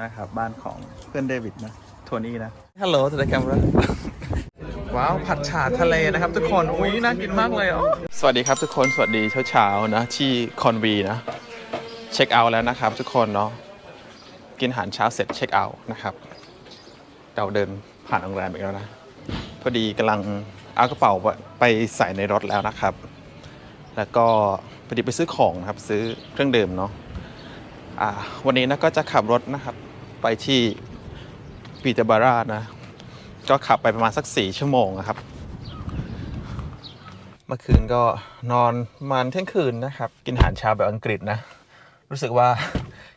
นะครับ บ้านของเพื่อนเดวิดนะโทนี่นะฮัลโหลทูเดอะแคมราว้าว ผัดฉาทะเลนะครับ ทุกคนอุ้ยน่ากินมากเลยอ๋อสวัสดีครับทุกคนสวัสดีเช้าๆนะที่คอนวีนะ เช็คเอาท์แล้วนะครับ ทุกคนเนาะกินอาหารเช้าเสร็จเช็คเอาท์นะครับ เราเดินผ่านโรงแรมอีกแล้วนะ พอดีกำลังเอากระเป๋าไปใส่ในรถแล้วนะครับ แล้วก็พอดีไปซื้อของนะครับ ซื้อเครื่องดื่มเนาะวันนี้นะก็จะขับรถนะครับ ไปที่ปีเตอร์บารานะ ก็ขับไปประมาณสักสี่ชั่วโมงนะครับ เมื่อคืนก็นอนมาณเที่ยงคืนนะครับ กินอาหารเช้าแบบอังกฤษนะ รู้สึกว่า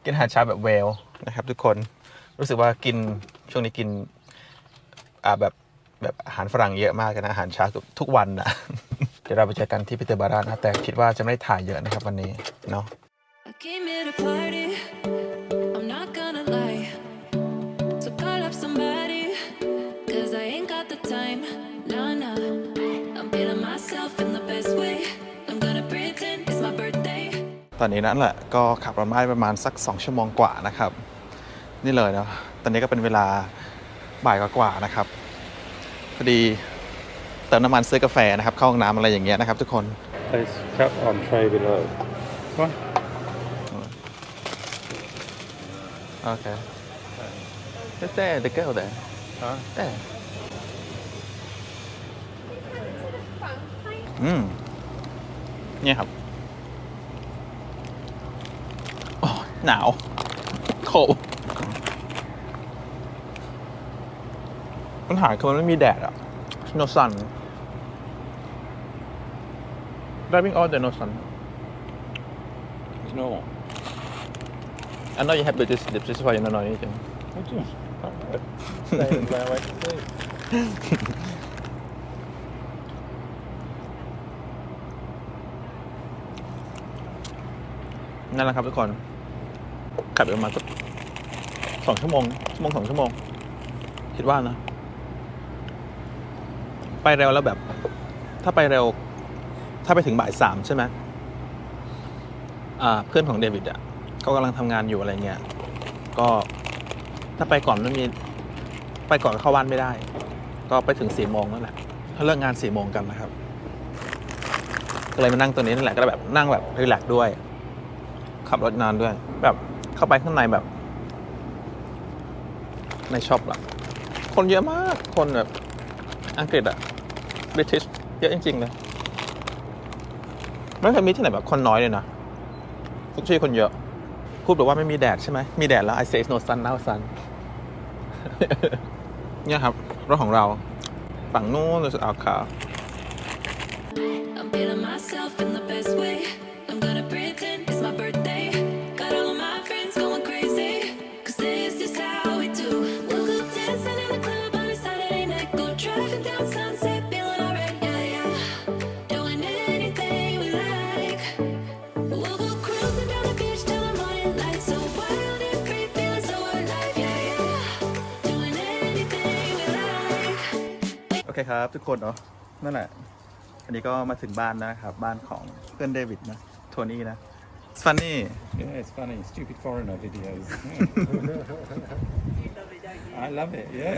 กินอาหารเช้าแบบเวลนะครับ ทุกคนรู้สึกว่ากินช่วงนี้กินอ่าแบบแบบอาหารฝรั่งเยอะมากนะอาหารเช้าทุกทุกวันนะเดี๋ยวเราไปเจอกันที่พิเตอร์บารานะแต่คิดว่าจะไม่ได้ถ่ายเยอะนะครับวันนี้เนาะ ตอนนี้นั่นแหละก็ขับรถมาได้ประมาณสัก 2 ชั่วโมงกว่านะครับ นี่เลยเนาะตอนนี้ก็เป็นเวลาบ่ายกว่าๆนะครับพอดีเติมน้ำมันซื้อกาแฟนะครับ เข้าห้องน้ำอะไรอย่างเงี้ยนะครับ ทุกคน Place cap on tray below. What? โอเคแต่ the girl there Huh? แต่อืมเนี่ยครับโอ้ย หนาวโคบปัญหาคือมันไม่มีแดดอะ no sun driving all day no sun It's normal. I know you have this this is why you don't know anything What do you? Alright. Stay in there, wait and see. นั่นแหละครับทุกคน ขับไปประมาณสักสองชั่วโมงชั่วโมงสองชั่วโมง คิดว่านะ ไปเร็วแล้วแบบ ถ้าไปเร็ว ถ้าไปถึงบ่ายสามใช่ไหมอ่าเพื่อนของเดวิดอะเขากำลังทำงานอยู่อะไรเงี้ย ก็ถ้าไปก่อนไม่มี ไปก่อนเข้าบ้านไม่ได้ ก็ไปถึงสี่โมงนั่นแหละเขาเลิกงานสี่โมงกันนะครับ ก็เลยมานั่งตัวนี้นั่นแหละ ก็แบบนั่งแบบรีแลกซ์ด้วย ขับรถนานด้วย แบบ เข้าไปข้างในแบบ ในช็อปอะคนเยอะมากคนแบบ อังกฤษอะบริ i ิชเยอะจริงๆเลยไม่เคยมีที่ไหนแบบคนน้อยเลยนะทุกที่คนเยอะ พูดแบบว่าไม่มีแดดใช่ไหมมีแดดแล้ว I say no sun now sun เนี่ยครับรถของเราฝั่งนู้นรู้สึกเอาขาว I'm feeling myself in the best way. อเคครับทุกคนเนาะนั่นแหละ อันนี้ก็มาถึงบ้านนะครับ บ้านของเพื่อนเดวิดนะ โทนี่นะฟันนี่ Yeah, it's funny. Stupid foreigner videos. I love it. Yeah.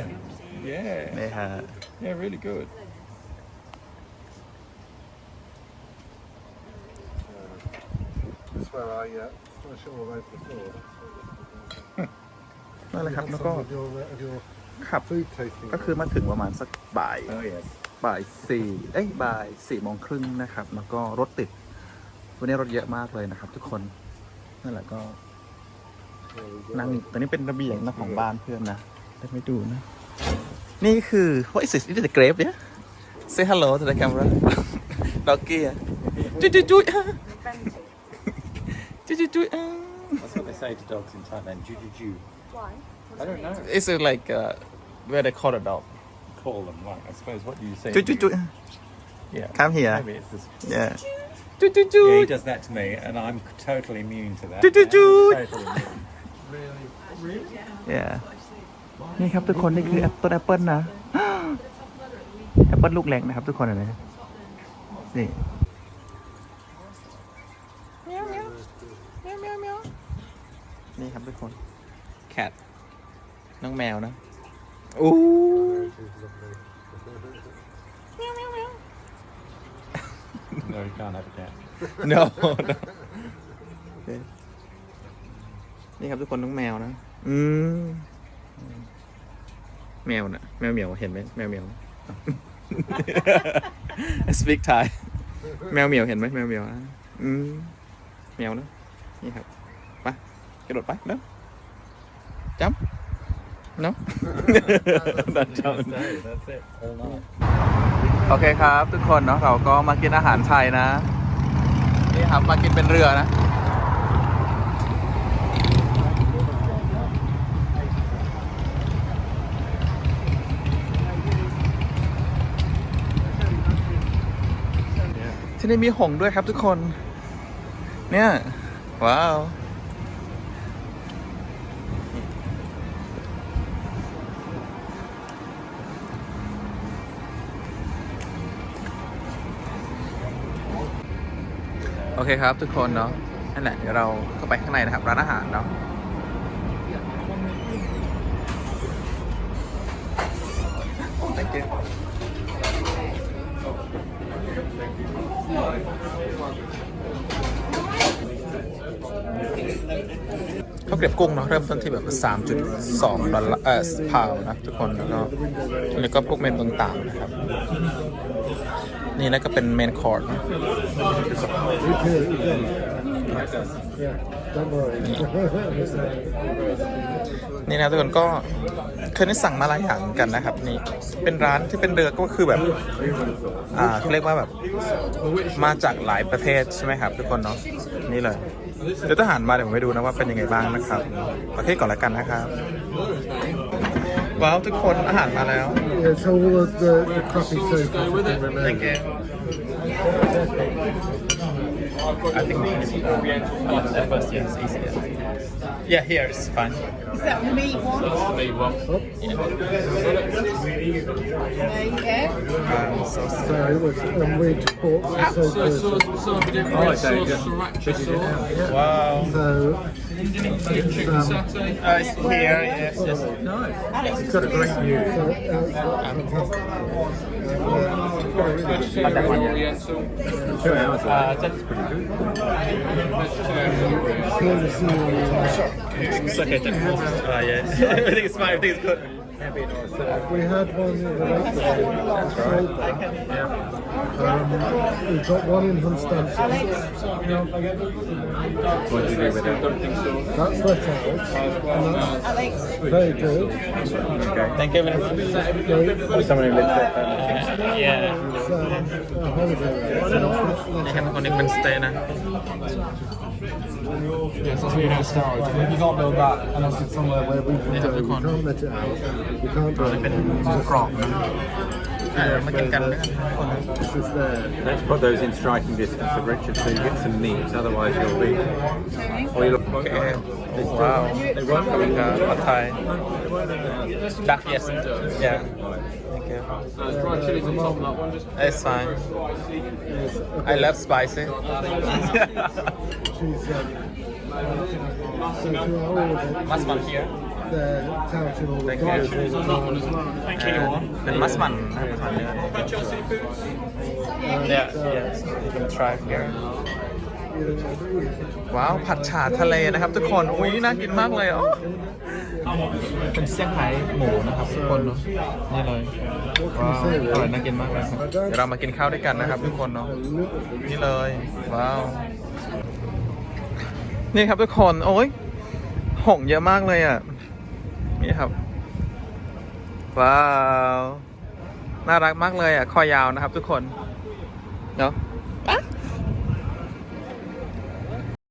Yeah. นี่ฮะ Yeah, really good. That's where I uh, flush it all over the floor. นั่นแหละครับ Have แล้ว some ก็ of your, uh, of your ขับ food tasting. ก็คือมาถึงประมาณสักบ่าย Oh yes. บ่ายสี่เอ้ยบ่ายสี่โมงครึ่งนะครับ แล้วก็รถติด วันนี้รถเยอะมากเลยนะครับ ทุกคนนั่นแหละก็นั่งอยู่ตอนนี้เป็นระเบียงนะของบ้านเพื่อนนะได้ไม่ดูนะ นี่คือ what is this is it a grape yeah say hello to the camera doggy อะจุ๊ยจุ๊ยจุ๊ยอะจุ๊ยจุ๊ยจุ๊ยอะ That's what they say to dogs in Thailand. Ju ju ju. Why? I don't know. It's uh, like uh, where they call a dog. Call them like I suppose. What do you say? จุ๊ยจุ๊ยจุ๊ย Yeah. Come here. Maybe it's this. Yeah. จุ๊ยจุ๊ยจุ๊ Yeah, ย he does that to me, and I'm totally immune to that. Ju- ju- ju. Totally immune. yeah นี่ครับทุกคนนี่คือแอปต้นแอปเปิลนะ แอปเปิลลูกเล็กนะครับ ทุกคนเห็นไหมนี่ นี่ครับทุกคน cat น้องแมวนะอู้ No, you can't have a cat. no นี่ครับทุกคนน้องแมวนะ อืม แมวนะแมวเหมียวเห็นไหมแมวเหมียว speak Thai แมวเหมียวเห็นไหมแมวเหมียวนะอืม แมวนะนี่ครับไปกระโดดไปเนาะจับ เนาะดันจับ Stay, that's it. All night. โอเคครับ ทุกคนเนาะเราก็มากินอาหารไทยนะ นี่ครับมากินเป็นเรือนะ ที่นี่มีหงส์ด้วยครับทุกคน เนี่ย ว้าว โอเคครับทุกคนเนาะนั่นแหละเดี๋ยวเราเข้าไปข้างในนะครับ ร้านอาหารเนาะโอ้ thank you ข้าเกรียบกุ้งเนาะเริ่มต้นที่แบบ3.2ดอลลาร์เอ่อพาวนะทุกคนแล้วก็แล้ก็พวกเมนูต่างๆนะครับ นี่แล้วก็เป็นเมนคอร์ดนี่นะทุกคนก็เคยได้สั่งมาหลายอย่างกันนะครับ นี่เป็นร้านที่เป็นเรือก็คือแบบ อ่าเขาเรียกว่าแบบ มาจากหลายประเทศใช่ไหมครับ ทุกคนเนาะนี่เลยเดี๋ยวทหารมาเดี๋ยวผมไปดูนะว่าเป็นยังไงบ้างนะครับ ประเทศก่อนละกันนะครับ ว้าวทุกคนอาหารมาแล้ว Yeah, so all of the, the crappy sofa has been removed. I think uh, first yes easier yeah here is fine Is that the meat one? Me one. Yeah. um, so So it was um, weird pork sofa. Oh, okay, just chicken it out. wow So it's, um, uh, it's here yes yes It's got a great view. so, uh, fantastic. That one yeah Two hours away. uh, that's pretty good. Slowly seeing- It's okay. Uh, yeah. I think it's fine. I think it's good. We had one in the lake sofa. Um, we've got one in Hunstanton. What did you do with it? That's let out. And Alex. that's very good. Okay. Thank you very much. Great. Someone who lives there. Yeah. It's um, a holiday. นี่ครับคนนี้เป็นสเตย์นะ Yes, that's where you're going to start. If you can't build that and obviously somewhere where we We Yeah, we we can't. can't let it out. We can't do เป็น it. กรอ บนะเออมากินกันแล้วกัน This is there. Let's put those in striking distance of Richard so you get some meat, otherwise you'll be. Or you'll โอเคว้าวขอบคุณครับผัดไทย Duck yes yeah thank you it's fine I love spicy She's um, so through all of it, must one here they're touting all the Thank you. prizes. Thank you เป็นมัสมันนะมัสมันเนื้อ yeah yes you can try here ว้าวผัดฉ่าทะเลนะครับ ทุกคนอุ้ยน่ากินมากเลยอ๋อเป็นเซี่ยงไฮ้หมูนะครับทุกคนเนาะนี่เลยว้าวอร่อยน่ากินมากเลยครับเดี๋ยวเรามากินข้าวด้วยกันนะครับ ทุกคนเนาะนี่เลย ว้าว นี่ครับทุกคน โอ้ยหงส์เยอะมากเลยอะ นี่ครับ ว้าว น่ารักมากเลยอะคอยาวนะครับทุกคน เนาะ